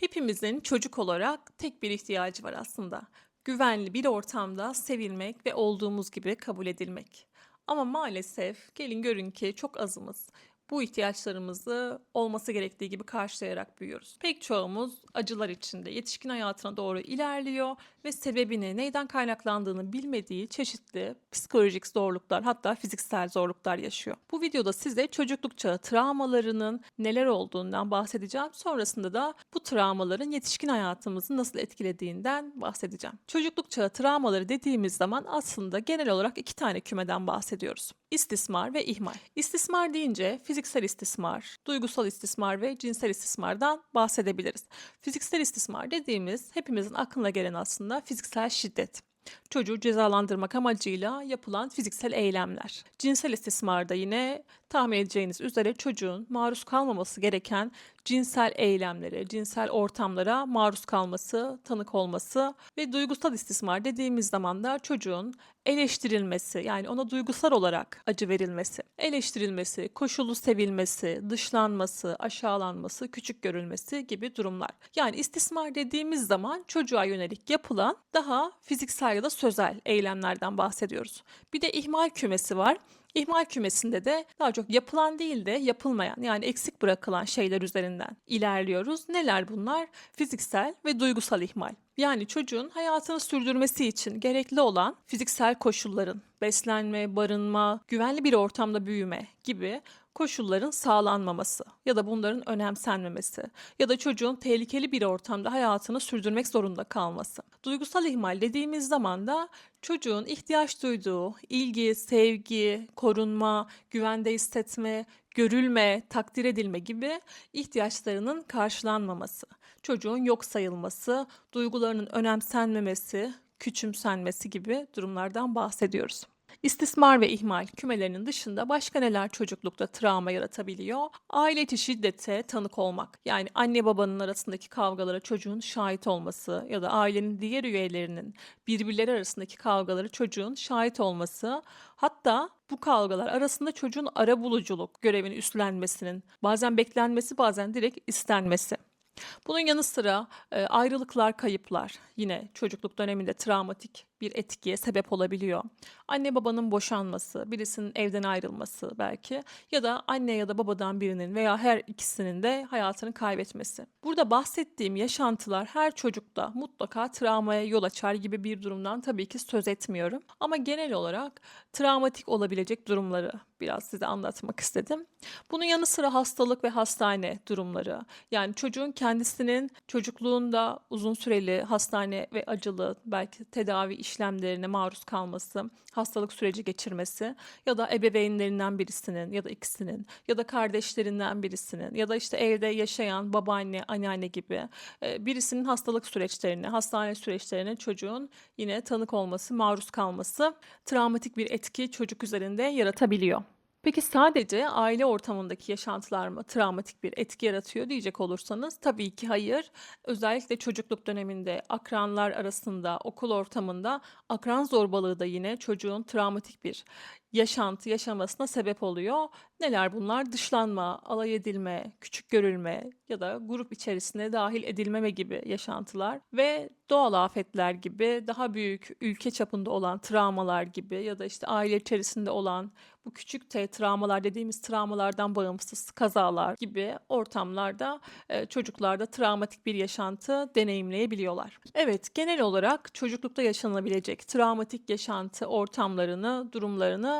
Hepimizin çocuk olarak tek bir ihtiyacı var aslında. Güvenli bir ortamda sevilmek ve olduğumuz gibi kabul edilmek. Ama maalesef gelin görün ki çok azımız bu ihtiyaçlarımızı olması gerektiği gibi karşılayarak büyüyoruz. Pek çoğumuz acılar içinde yetişkin hayatına doğru ilerliyor ve sebebini, neyden kaynaklandığını bilmediği çeşitli psikolojik zorluklar hatta fiziksel zorluklar yaşıyor. Bu videoda size çocukluk çağı travmalarının neler olduğundan bahsedeceğim. Sonrasında da bu travmaların yetişkin hayatımızı nasıl etkilediğinden bahsedeceğim. Çocukluk çağı travmaları dediğimiz zaman aslında genel olarak iki tane kümeden bahsediyoruz. İstismar ve ihmal. İstismar deyince fiziksel istismar, duygusal istismar ve cinsel istismardan bahsedebiliriz. Fiziksel istismar dediğimiz hepimizin aklına gelen aslında fiziksel şiddet. Çocuğu cezalandırmak amacıyla yapılan fiziksel eylemler. Cinsel istismarda yine tahmin edeceğiniz üzere çocuğun maruz kalmaması gereken cinsel eylemlere, cinsel ortamlara maruz kalması, tanık olması ve duygusal istismar dediğimiz zaman da çocuğun eleştirilmesi yani ona duygusal olarak acı verilmesi, eleştirilmesi, koşullu sevilmesi, dışlanması, aşağılanması, küçük görülmesi gibi durumlar. Yani istismar dediğimiz zaman çocuğa yönelik yapılan daha fiziksel ya da sözel eylemlerden bahsediyoruz. Bir de ihmal kümesi var. İhmal kümesinde de daha çok yapılan değil de yapılmayan yani eksik bırakılan şeyler üzerinden ilerliyoruz. Neler bunlar? Fiziksel ve duygusal ihmal. Yani çocuğun hayatını sürdürmesi için gerekli olan fiziksel koşulların, beslenme, barınma, güvenli bir ortamda büyüme gibi koşulların sağlanmaması ya da bunların önemsenmemesi ya da çocuğun tehlikeli bir ortamda hayatını sürdürmek zorunda kalması. Duygusal ihmal dediğimiz zaman da çocuğun ihtiyaç duyduğu ilgi, sevgi, korunma, güvende hissetme, görülme, takdir edilme gibi ihtiyaçlarının karşılanmaması, çocuğun yok sayılması, duygularının önemsenmemesi, küçümsenmesi gibi durumlardan bahsediyoruz. İstismar ve ihmal kümelerinin dışında başka neler çocuklukta travma yaratabiliyor? Aile içi şiddete tanık olmak. Yani anne babanın arasındaki kavgalara çocuğun şahit olması ya da ailenin diğer üyelerinin birbirleri arasındaki kavgaları çocuğun şahit olması. Hatta bu kavgalar arasında çocuğun ara buluculuk görevini üstlenmesinin bazen beklenmesi bazen direkt istenmesi. Bunun yanı sıra e, ayrılıklar, kayıplar yine çocukluk döneminde travmatik bir etkiye sebep olabiliyor. Anne babanın boşanması, birisinin evden ayrılması belki ya da anne ya da babadan birinin veya her ikisinin de hayatını kaybetmesi. Burada bahsettiğim yaşantılar her çocukta mutlaka travmaya yol açar gibi bir durumdan tabii ki söz etmiyorum. Ama genel olarak travmatik olabilecek durumları biraz size anlatmak istedim. Bunun yanı sıra hastalık ve hastane durumları. Yani çocuğun kendisinin çocukluğunda uzun süreli hastane ve acılı belki tedavi işlemlerine maruz kalması, hastalık süreci geçirmesi ya da ebeveynlerinden birisinin ya da ikisinin ya da kardeşlerinden birisinin ya da işte evde yaşayan babaanne, anneanne gibi e, birisinin hastalık süreçlerine, hastane süreçlerine çocuğun yine tanık olması, maruz kalması travmatik bir etki çocuk üzerinde yaratabiliyor. Peki sadece aile ortamındaki yaşantılar mı travmatik bir etki yaratıyor diyecek olursanız tabii ki hayır. Özellikle çocukluk döneminde akranlar arasında, okul ortamında akran zorbalığı da yine çocuğun travmatik bir yaşantı yaşamasına sebep oluyor. Neler bunlar? Dışlanma, alay edilme, küçük görülme ya da grup içerisine dahil edilmeme gibi yaşantılar ve doğal afetler gibi daha büyük ülke çapında olan travmalar gibi ya da işte aile içerisinde olan bu küçük T travmalar dediğimiz travmalardan bağımsız kazalar gibi ortamlarda e, çocuklarda travmatik bir yaşantı deneyimleyebiliyorlar. Evet, genel olarak çocuklukta yaşanabilecek travmatik yaşantı ortamlarını, durumlarını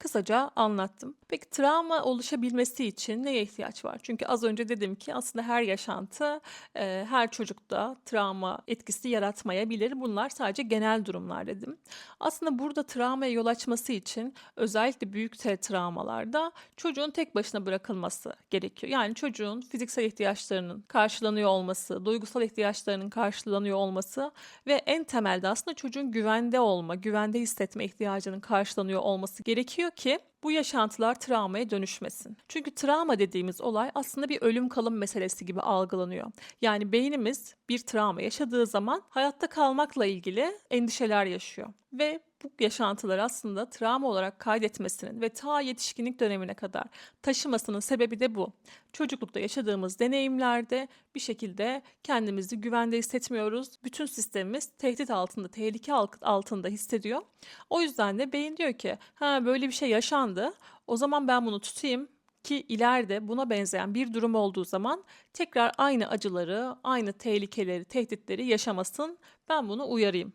kısaca anlattım. Peki travma oluşabilmesi için neye ihtiyaç var? Çünkü az önce dedim ki aslında her yaşantı e, her çocukta travma etkisi yaratmayabilir. Bunlar sadece genel durumlar dedim. Aslında burada travmaya yol açması için özellikle büyük travmalarda çocuğun tek başına bırakılması gerekiyor. Yani çocuğun fiziksel ihtiyaçlarının karşılanıyor olması, duygusal ihtiyaçlarının karşılanıyor olması ve en temelde aslında çocuğun güvende olma, güvende hissetme ihtiyacının karşılanıyor olması gerekiyor ki bu yaşantılar travmaya dönüşmesin. Çünkü travma dediğimiz olay aslında bir ölüm kalım meselesi gibi algılanıyor. Yani beynimiz bir travma yaşadığı zaman hayatta kalmakla ilgili endişeler yaşıyor ve bu yaşantıları aslında travma olarak kaydetmesinin ve ta yetişkinlik dönemine kadar taşımasının sebebi de bu. Çocuklukta yaşadığımız deneyimlerde bir şekilde kendimizi güvende hissetmiyoruz. Bütün sistemimiz tehdit altında, tehlike alt- altında hissediyor. O yüzden de beyin diyor ki, ha böyle bir şey yaşandı. O zaman ben bunu tutayım ki ileride buna benzeyen bir durum olduğu zaman tekrar aynı acıları, aynı tehlikeleri, tehditleri yaşamasın. Ben bunu uyarayım.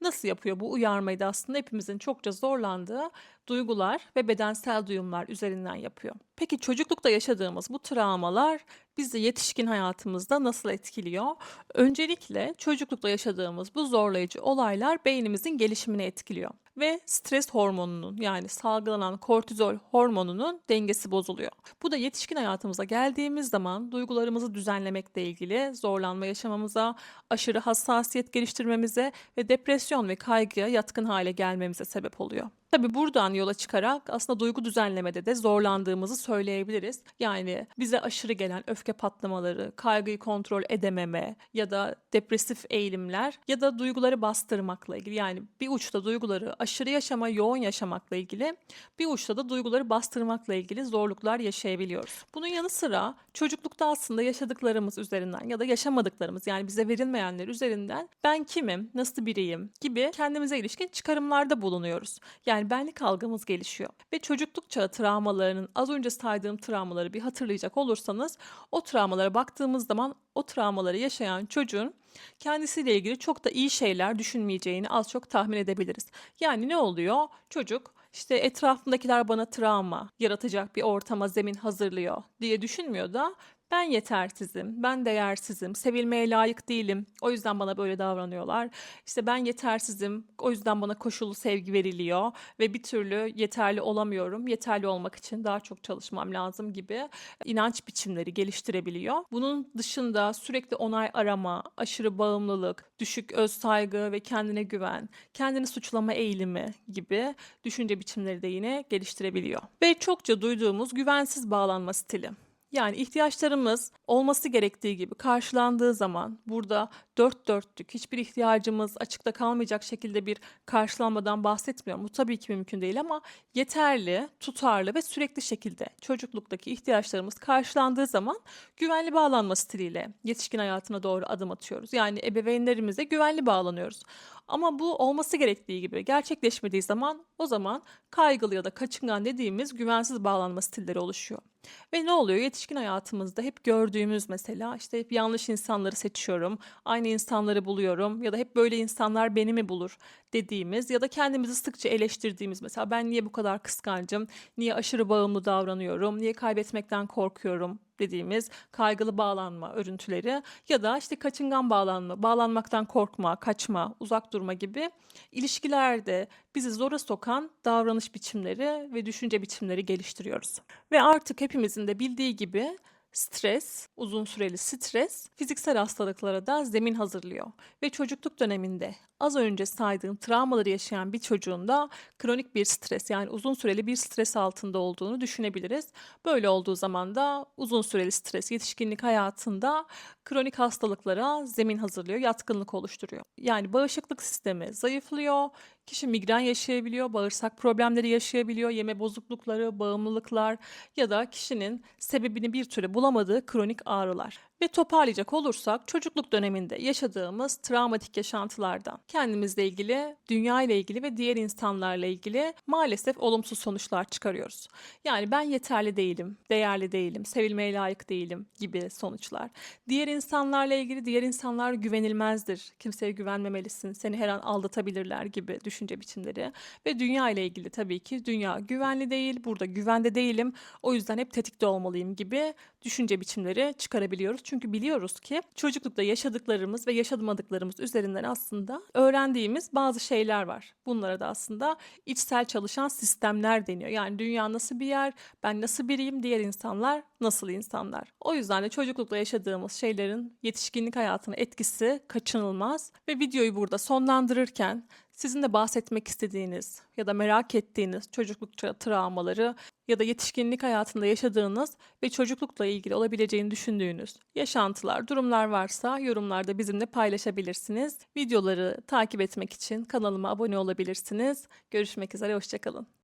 Nasıl yapıyor bu uyarmayı da aslında hepimizin çokça zorlandığı duygular ve bedensel duyumlar üzerinden yapıyor. Peki çocuklukta yaşadığımız bu travmalar bizi yetişkin hayatımızda nasıl etkiliyor? Öncelikle çocuklukta yaşadığımız bu zorlayıcı olaylar beynimizin gelişimini etkiliyor ve stres hormonunun yani salgılanan kortizol hormonunun dengesi bozuluyor. Bu da yetişkin hayatımıza geldiğimiz zaman duygularımızı düzenlemekle ilgili zorlanma yaşamamıza, aşırı hassasiyet geliştirmemize ve depresyon ve kaygıya yatkın hale gelmemize sebep oluyor. Tabii buradan yola çıkarak aslında duygu düzenlemede de zorlandığımızı söyleyebiliriz. Yani bize aşırı gelen öfke patlamaları, kaygıyı kontrol edememe ya da depresif eğilimler ya da duyguları bastırmakla ilgili. Yani bir uçta duyguları aşırı yaşama, yoğun yaşamakla ilgili, bir uçta da duyguları bastırmakla ilgili zorluklar yaşayabiliyoruz. Bunun yanı sıra çocuklukta aslında yaşadıklarımız üzerinden ya da yaşamadıklarımız yani bize verilmeyenler üzerinden ben kimim, nasıl biriyim gibi kendimize ilişkin çıkarımlarda bulunuyoruz. Yani benlik algımız gelişiyor. Ve çocukluk çağı travmalarının az önce saydığım travmaları bir hatırlayacak olursanız o travmalara baktığımız zaman o travmaları yaşayan çocuğun kendisiyle ilgili çok da iyi şeyler düşünmeyeceğini az çok tahmin edebiliriz. Yani ne oluyor? Çocuk işte etrafındakiler bana travma yaratacak bir ortama zemin hazırlıyor diye düşünmüyor da ben yetersizim, ben değersizim, sevilmeye layık değilim. O yüzden bana böyle davranıyorlar. İşte ben yetersizim, o yüzden bana koşullu sevgi veriliyor ve bir türlü yeterli olamıyorum. Yeterli olmak için daha çok çalışmam lazım gibi inanç biçimleri geliştirebiliyor. Bunun dışında sürekli onay arama, aşırı bağımlılık, düşük öz saygı ve kendine güven, kendini suçlama eğilimi gibi düşünce biçimleri de yine geliştirebiliyor. Ve çokça duyduğumuz güvensiz bağlanma stili. Yani ihtiyaçlarımız olması gerektiği gibi karşılandığı zaman burada dört dörtlük hiçbir ihtiyacımız açıkta kalmayacak şekilde bir karşılanmadan bahsetmiyorum. Bu tabii ki mümkün değil ama yeterli, tutarlı ve sürekli şekilde çocukluktaki ihtiyaçlarımız karşılandığı zaman güvenli bağlanma stiliyle yetişkin hayatına doğru adım atıyoruz. Yani ebeveynlerimize güvenli bağlanıyoruz. Ama bu olması gerektiği gibi gerçekleşmediği zaman o zaman kaygılı ya da kaçıngan dediğimiz güvensiz bağlanma stilleri oluşuyor. Ve ne oluyor? Yetişkin hayatımızda hep gördüğümüz mesela işte hep yanlış insanları seçiyorum, aynı insanları buluyorum ya da hep böyle insanlar beni mi bulur dediğimiz ya da kendimizi sıkça eleştirdiğimiz mesela ben niye bu kadar kıskancım, niye aşırı bağımlı davranıyorum, niye kaybetmekten korkuyorum dediğimiz kaygılı bağlanma örüntüleri ya da işte kaçıngan bağlanma, bağlanmaktan korkma, kaçma, uzak durma gibi ilişkilerde bizi zora sokan davranış biçimleri ve düşünce biçimleri geliştiriyoruz. Ve artık hepimizin de bildiği gibi stres, uzun süreli stres fiziksel hastalıklara da zemin hazırlıyor. Ve çocukluk döneminde az önce saydığım travmaları yaşayan bir çocuğun da kronik bir stres yani uzun süreli bir stres altında olduğunu düşünebiliriz. Böyle olduğu zaman da uzun süreli stres yetişkinlik hayatında kronik hastalıklara zemin hazırlıyor, yatkınlık oluşturuyor. Yani bağışıklık sistemi zayıflıyor, kişi migren yaşayabiliyor, bağırsak problemleri yaşayabiliyor, yeme bozuklukları, bağımlılıklar ya da kişinin sebebini bir türlü bulamadığı kronik ağrılar. Ve toparlayacak olursak çocukluk döneminde yaşadığımız travmatik yaşantılardan kendimizle ilgili, dünya ile ilgili ve diğer insanlarla ilgili maalesef olumsuz sonuçlar çıkarıyoruz. Yani ben yeterli değilim, değerli değilim, sevilmeye layık değilim gibi sonuçlar. Diğer insanlarla ilgili diğer insanlar güvenilmezdir. Kimseye güvenmemelisin, seni her an aldatabilirler gibi düşünce biçimleri. Ve dünya ile ilgili tabii ki dünya güvenli değil, burada güvende değilim. O yüzden hep tetikte olmalıyım gibi düşünce biçimleri çıkarabiliyoruz. Çünkü biliyoruz ki çocuklukta yaşadıklarımız ve yaşamadıklarımız üzerinden aslında öğrendiğimiz bazı şeyler var. Bunlara da aslında içsel çalışan sistemler deniyor. Yani dünya nasıl bir yer, ben nasıl biriyim, diğer insanlar nasıl insanlar. O yüzden de çocuklukta yaşadığımız şeylerin yetişkinlik hayatına etkisi kaçınılmaz ve videoyu burada sonlandırırken Sizin de bahsetmek istediğiniz ya da merak ettiğiniz çocukluk tra- travmaları ya da yetişkinlik hayatında yaşadığınız ve çocuklukla ilgili olabileceğini düşündüğünüz yaşantılar, durumlar varsa yorumlarda bizimle paylaşabilirsiniz. Videoları takip etmek için kanalıma abone olabilirsiniz. Görüşmek üzere, hoşçakalın.